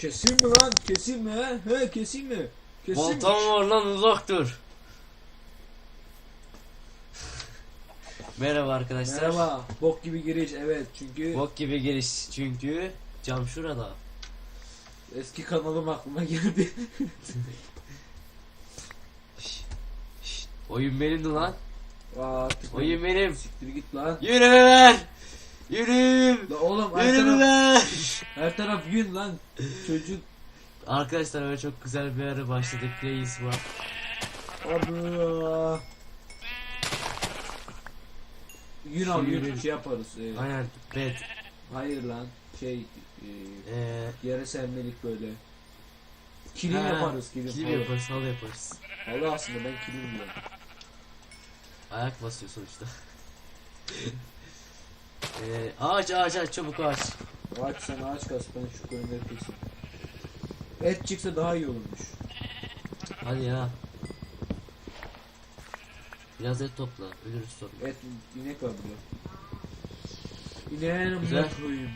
Keseyim mi lan? Keseyim mi he? He keseyim mi? Keseyim mi? Baltam var lan uzak dur. Merhaba arkadaşlar. Merhaba. Bok gibi giriş evet çünkü Bok gibi giriş çünkü cam şurada. eski kanalım aklıma geldi. Oyun benimdi lan. Aa, artık Oyun benim. Siktir git lan. Yürü ver. Yürü. La oğlum her Yürü taraf, ver. her taraf yün lan. Çocuk. Arkadaşlar öyle çok güzel bir ara başladık. Plays var. Allah. Yün al yün şey yaparız. e, Aynen. Bed. hayır lan şey e, Ee, yere sermelik böyle. Kilim ha, yaparız kilim. Kilim halı. yaparız. Halı yaparız. Halı aslında ben kilim diyorum. Ayak basıyor sonuçta. ee, ağaç ağaç ağaç çabuk ağaç. Ağaç sen ağaç kas ben şu koyunları keseyim. Et çıksa daha iyi olurmuş. Hadi ya. Biraz et topla. Ölürüz sonra. Et inek var burada. İneğin Güzel. amına koyayım.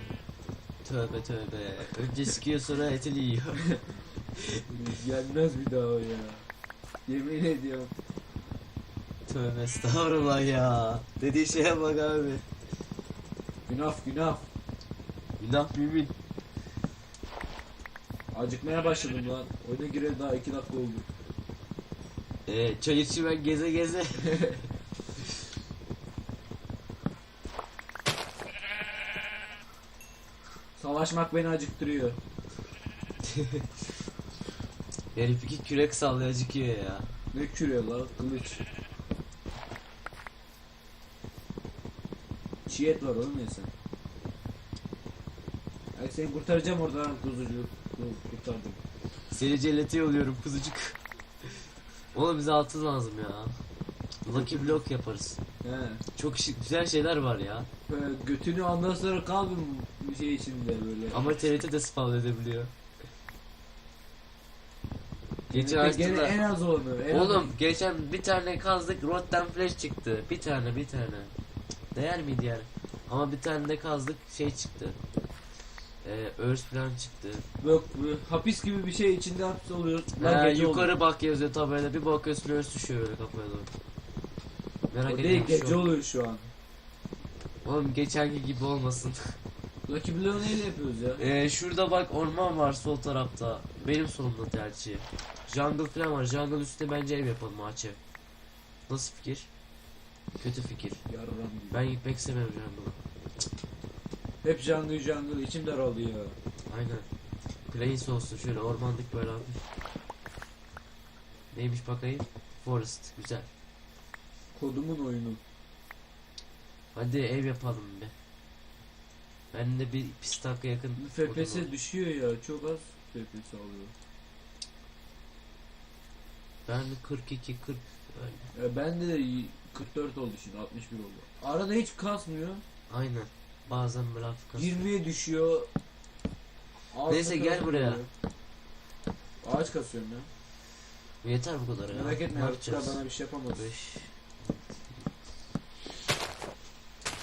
Tövbe tövbe. Önce sıkıyor sonra etini yiyor. Gelmez bir daha o ya. Yemin ediyorum. tövbe estağfurullah ya. Dediği şeye bak abi. Günah günah. Günah mümin. Acıkmaya başladım lan. Oyuna gireli daha 2 dakika oldu. Ee, çay içi ben geze geze. Savaşmak beni acıktırıyor. Herif iki kürek sallıyor acıkıyor ya. Ne kürüyor lan kılıç. Çiğ et var oğlum ya sen. Ay seni kurtaracağım oradan kuzucu. Dur, Kurtardım. Seni cennete yolluyorum kuzucuk. Oğlum bize altın lazım ya. Lucky block yaparız. He. Çok işi- güzel şeyler var ya. Böyle götünü ondan sonra kaldım bir şey içinde böyle. Ama TRT de spawn edebiliyor. Geçen Gene- gene açtılar. en az onu. En Oğlum geçen bir tane kazdık Rotten Flash çıktı. Bir tane bir tane. Değer miydi yani? Ama bir tane de kazdık şey çıktı. Ee, örs falan çıktı. Yok bu hapis gibi bir şey içinde hapis oluyoruz. Lan Ee, gece yukarı oldu. bak yazıyor tabelada bir bakıyorsun örs düşüyor öyle kafaya doğru. Merak O değil ediyorum gece an. oluyor şu an. Oğlum geçenki gibi olmasın. Lucky Blow neyle yapıyoruz ya? Ee, şurada bak orman var sol tarafta. Benim solumda tercih. Jungle falan var. Jungle üstüne bence ev yapalım ağaç ev. Nasıl fikir? Kötü fikir. Yarram. Ben gitmek istemiyorum jungle'a. Hep jungle jungle içim daralıyor. Aynen. Plains olsun şöyle ormanlık böyle hafif. Neymiş bakayım? Forest. Güzel. Kodumun oyunu. Hadi ev yapalım be. Ben de bir pistaka yakın. FPS odam var. düşüyor ya çok az FPS alıyor. Ben de 42 40 öyle. Ya bende de 44 oldu şimdi 61 oldu. Arada hiç kasmıyor. Aynen. Bazen hafif kasıyor. 20'ye düşüyor. Ağaç Neyse, gel kasıyor. buraya. Ağaç kasıyorum ya. Yeter bu kadar ya. Merak etme Ne yapacağız? bana bir şey yapamaz. 5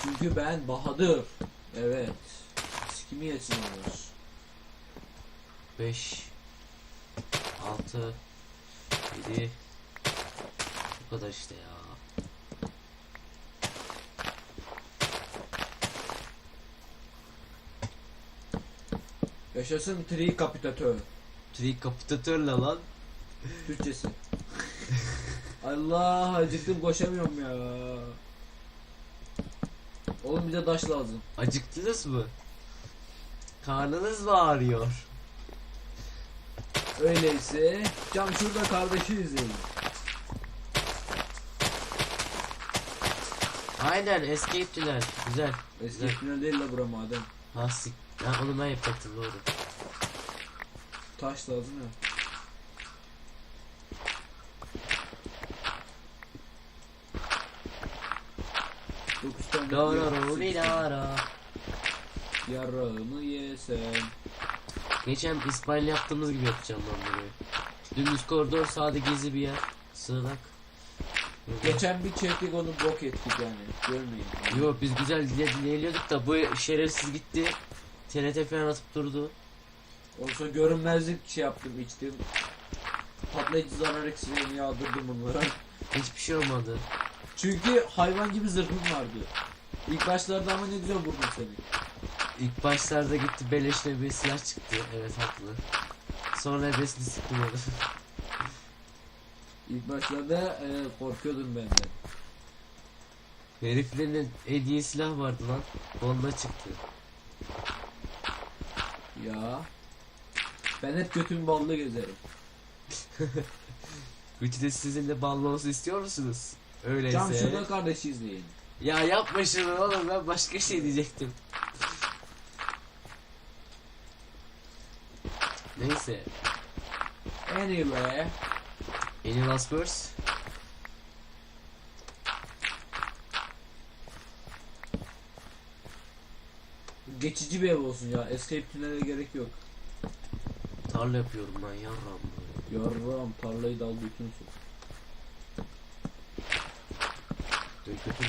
Çünkü ben Bahadır. Evet. Sikimi yesin onlar. 5 6 7 Bu kadar işte ya. Yaşasın tri kapitatör. Trikapitatörle lan. Türkçesi. Allah acıktım koşamıyorum ya. Oğlum bir de taş lazım. Acıktınız mı? Karnınız mı ağrıyor? Öyleyse cam şurada kardeşi izleyin. Aynen escape tünel. Güzel. Eski Güzel. final değil la bura madem. Ha sik. Ha, onu ben yapacaktım doğru. Taş lazım ya. Dokuz tane yapıyoruz. doğru Yarağımı yesem. Geçen İspanya yaptığımız gibi yapacağım ben burayı. Dümdüz koridor sağda gizli bir yer. Sığınak. Geçen bir çektik onu bok ettik yani. Görmeyin. Yok biz güzel ilerliyorduk da bu şerefsiz gitti. TNT falan atıp durdu. Sonra görünmezlik şey yaptım içtim. Patlayıcı zarar eksilerini yağdırdım bunlara. Hiçbir şey olmadı. Çünkü hayvan gibi zırhım vardı. İlk başlarda ama ne güzel vurdum seni. İlk başlarda gitti beleşle bir silah çıktı. Evet haklı. Sonra ebesini sıktım onu. İlk başlarda e, korkuyordum benden. Heriflerin en iyi silah vardı lan. Onunla çıktı. Ya. Ben hep götümü ballı gezerim. Üçü de sizinle ballı olsun istiyor musunuz? Öyleyse. Cam şurada kardeşi izleyin. Ya yapma şunu oğlum ben başka şey diyecektim. Neyse. Anyway. Any last words? Geçici bir ev olsun ya. Escape tünele gerek yok. Tarla yapıyorum ben yarram. Yarram tarlayı götünsün. Dön kötü.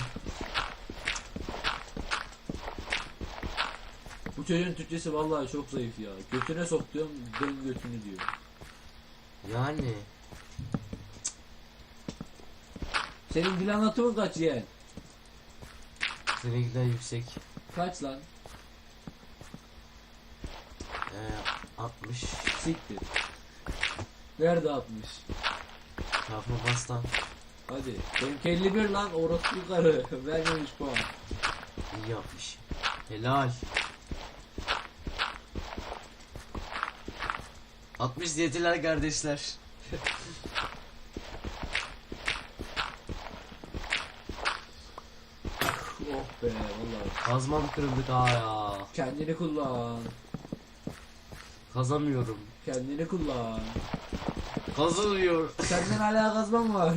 Bu çocuğun Türkçesi vallahi çok zayıf ya. Götüne sok diyorum dön götünü diyor. Yani. Senin dil anlatımın kaç yeğen? Seninkiler yüksek. Kaç lan? Ee, 60. Siktir. Nerede 60? Çarpma bastan. Hadi. Benimki 51 lan orospu karı. Vermemiş puan. İyi yapmış. Helal. 60 diyetiler kardeşler. Oh be vallahi. Kazmam kırıldı ha ya. Kendini kullan. Kazamıyorum. Kendini kullan. Kazılmıyor. Senden hala kazmam var.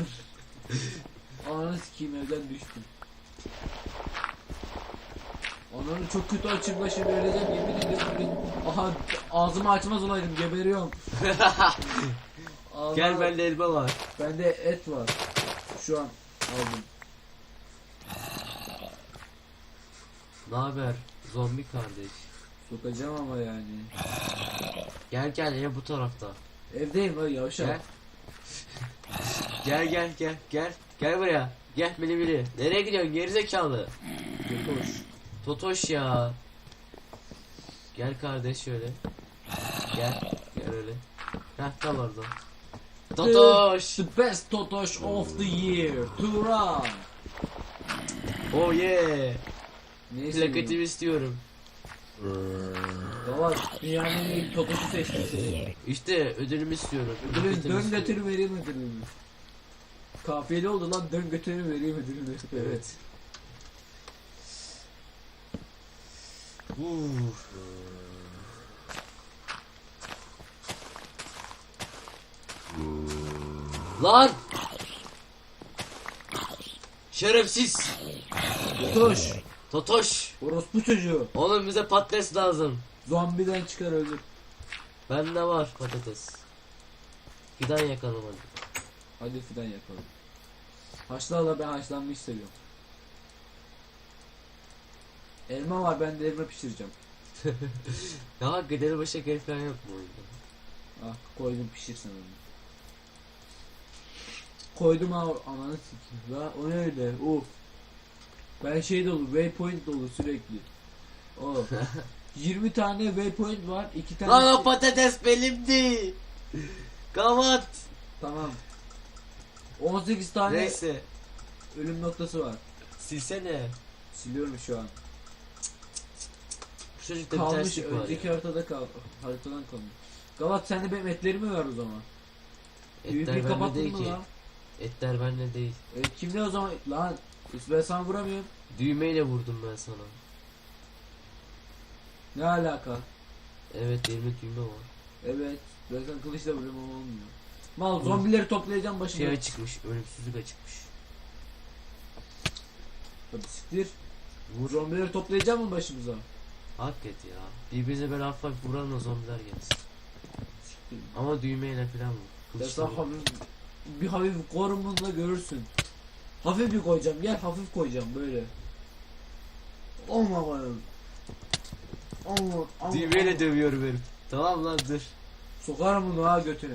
Ananı sikeyim evden düştüm. Ananı çok kötü açım başım öleceğim yemin ediyorum. Aha ağzımı açmaz olaydım geberiyorum. Ağzıma- Gel bende elma var. Bende et var. Şu an aldım. Ne haber? Zombi kardeş. Sokacağım ama yani. Gel gel ya bu tarafta. Evdeyim lan yavşak. Gel. gel gel gel gel. Gel buraya. Gel bili bili. Nereye gidiyorsun gerizekalı? Götoş. Totoş ya. Gel kardeş şöyle. Gel. Gel öyle. Heh kal orada. Totoş. The best Totoş of the year. To run. Oh yeah. Neyse. Plaketimi istiyorum. Baba dünyanın en iyi Totoş'u seçtim. İşte ödülümü istiyorum. Plaketimi dön götürü vereyim ödülünü. Kafiyeli oldu lan dön götürü vereyim ödülünü. Evet. Uf. Lan! Şerefsiz! Totoş. Totoş! Orospu çocuğu. Oğlum bize patates lazım. Zombiden çıkar öldür. Bende var patates. Fidan yakalım hadi. Hadi fidan yapalım. Haşlarla ben haşlanmış seviyorum. Elma var ben de elma pişireceğim. Ya gıdeli başa geri falan yok mu oyunda? Ah koydum pişirsin onu. Koydum ananı sikeyim. La o ne öyle? Uf. Ben şey dolu waypoint dolu sürekli. O. 20 tane waypoint var. 2 tane Lan o patates benimdi. Kavat. Tamam. 18 tane Neyse. ölüm noktası var. Silsene. Siliyorum şu an. Bu çocukta bir Kalmış terslik var önceki ya. haritada kal haritadan kalmış. Gavat sen de benim etlerimi ver o zaman. Etler PvP'yi bende kapattın değil mı ki. lan? Etler bende değil. E, kimde o zaman? Lan ben sana vuramıyorum. Düğmeyle vurdum ben sana. Ne alaka? Evet elimde düğme var. Evet. Ben sana kılıçla vuruyorum ama olmuyor. Mal zombileri toplayacağım başına. Şey açıkmış. Ölümsüzlük açıkmış. Hadi siktir. Bu zombileri toplayacağım mı başımıza? Hak et ya. Birbirine böyle hafif hafif vuran o zombiler gelsin. Siktir. Ama düğmeyle falan vur. Ben Kılıçla sana vur. hafif, bir hafif korumunla görürsün. Hafif bir koyacağım. Gel hafif koyacağım böyle. Olma bakalım. Allah Allah. Düğmeyle dövüyorum herif. Tamam lan dur. Sokarım bunu ha götüne.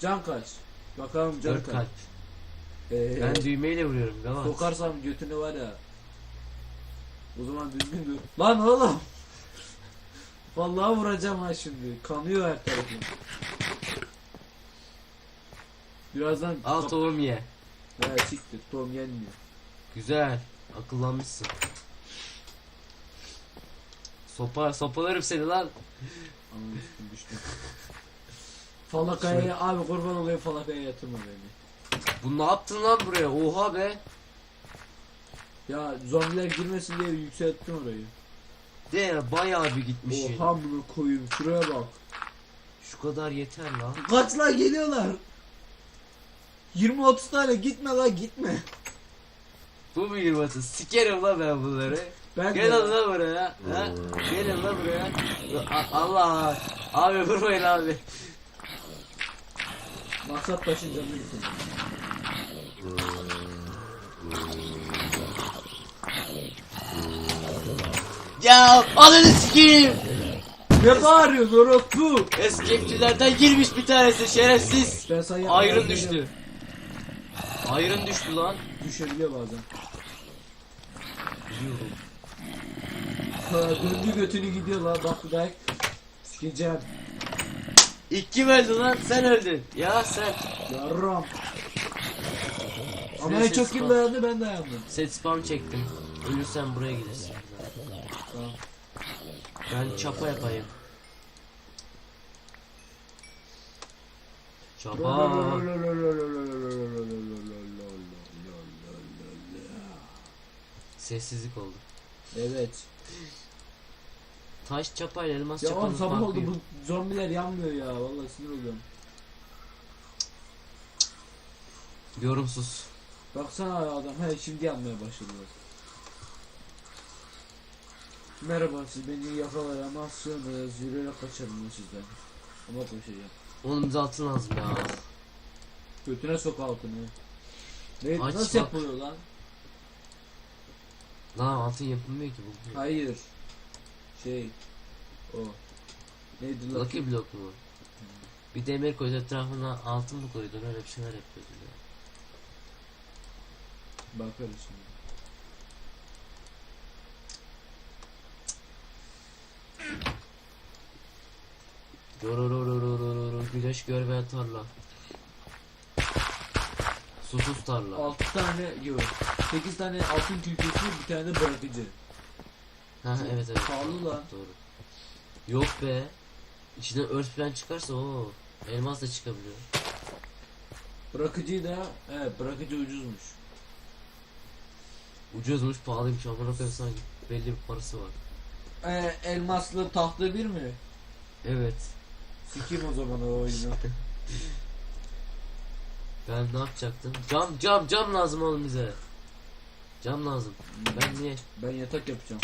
Can kaç? Bakalım can Dört kaç. kalp. Ee, Ben düğmeyle vuruyorum. Tamam. sokarsam götünü var ya. O zaman düzgün dur. Lan oğlum. Vallahi vuracağım ha şimdi. Kanıyor her tarafım. Birazdan Al tohum ye. Ya siktir. Tom yenmiyor. Güzel. Akıllanmışsın. Sopa, sopalarım seni lan. Anam üstüm düştü. Falakaya abi kurban olayım falakaya yatırma beni. Bu ne yaptın lan buraya? Oha be. Ya zombiler girmesin diye yükselttim orayı. De bayağı bir gitmişsin. Oha bunu koyayım şuraya bak. Şu kadar yeter lan. Kaç lan geliyorlar. 20-30 tane gitme lan gitme. Bu mu yırması? Sikerim lan ben bunları. Ben Gel de- lan buraya. Ha? Gelin lan buraya. A- Allah. Abi vurmayın abi. Maksat bitirdim. Ya ananı sikeyim. Ne bağırıyorsun orospu? Eskipçilerden girmiş bir tanesi şerefsiz. Ben sana Ayrın düştü. Ayrın düştü lan. Düşebiliyor bazen. Biliyorum. Ha, döndü götünü gidiyor lan bak bak. Sikeceğim. İlk kim öldü lan? Sen öldün. Ya sen. Yarram. Ama en ses çok kim bak. dayandı ben dayandım. Set spam çektim. Ölürsen buraya gelirsin. Tamam. Ben çapa yapayım. Çapa. Sessizlik oldu. Evet. Taş çapayla elmas Ya oğlum çapanın sabah farkı oldu yok. bu zombiler yanmıyor ya vallahi sinir oluyorum. Yorumsuz. Baksana ya adam he şimdi yanmaya başladılar. Merhaba siz beni yakalayamazsınız yürüyerek kaçarım ben sizden. Ama koşacağım. Oğlum bize altın lazım ya. Götüne sok altını. Ne, Aç nasıl bak. yapılıyor lan? Lan altın yapılmıyor ki bu. Hayır. Şey. O. Neydi lan? Lucky block mu? Bir demir koydu etrafına altın mı koydun öyle bir şeyler yapıyordun ya. Bakarız şimdi. Yororororororor güneş görmeyen tarla. Susuz tarla. 6 tane yok. 8 tane altın külküsü bir tane de bırakıcı. Ha evet evet. Pahalı lan. Doğru. Yok be. İçinden örs falan çıkarsa o elmas da çıkabiliyor. Bırakıcıyı da evet bırakıcı ucuzmuş. Ucuzmuş pahalıymış amına koyayım sanki belli bir parası var. Ee, elmaslı tahtı bir mi? Evet. Sikeyim o zaman o oyunu. Ben ne yapacaktım? Cam cam cam lazım oğlum bize. Cam lazım. Ben niye? Ben yatak yapacağım.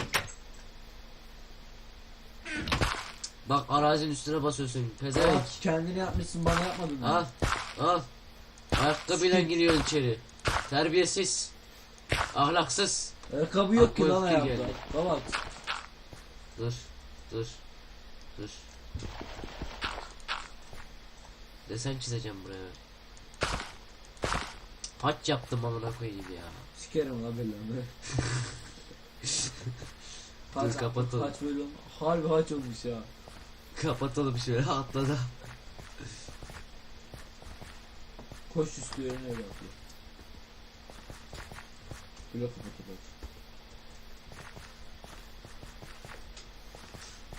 Bak arazinin üstüne basıyorsun. Pezevenk. Aa, kendini yapmışsın bana yapmadın? Al. Al. Ayakkabıyla giriyorsun içeri. Terbiyesiz. Ahlaksız. Ayakkabı yok ki lan ayakta. Kapat. Dur. Dur. Dur. Desen çizeceğim buraya. Haç yaptım amına koyayım ya. Sikerim la belanı. Dur, kapatalım. Haç böyle olma- Harbi haç olmuş ya. Kapatalım şöyle atladı. Koş üstü yerine öyle yapıyor. Böyle kapat kapat.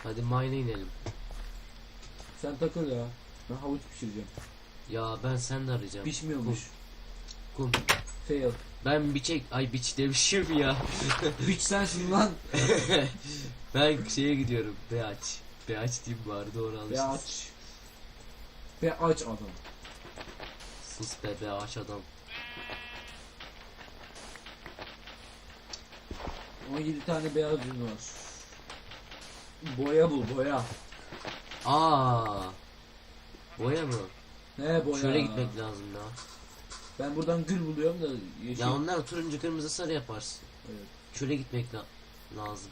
Hadi mine'e inelim. Sen takıl ya. Ben havuç pişireceğim. Ya ben sen de arayacağım. Pişmiyormuş. Kum. Fail. Ben biçek ay biç demişim ya. Biç sensin lan. ben şeye gidiyorum. Beaç. Beaç diyeyim bari doğru Be alıştım. aç. Be aç adam. Sus be Beaç adam. 17 tane beyaz yün var. Boya bul boya. Aa. Boya mı? Ne boya? Şöyle gitmek lazım ya. Ben buradan gül buluyorum da yeşil. Ya onlar turuncu kırmızı sarı yaparsın. Evet. Çöle gitmek la- lazım.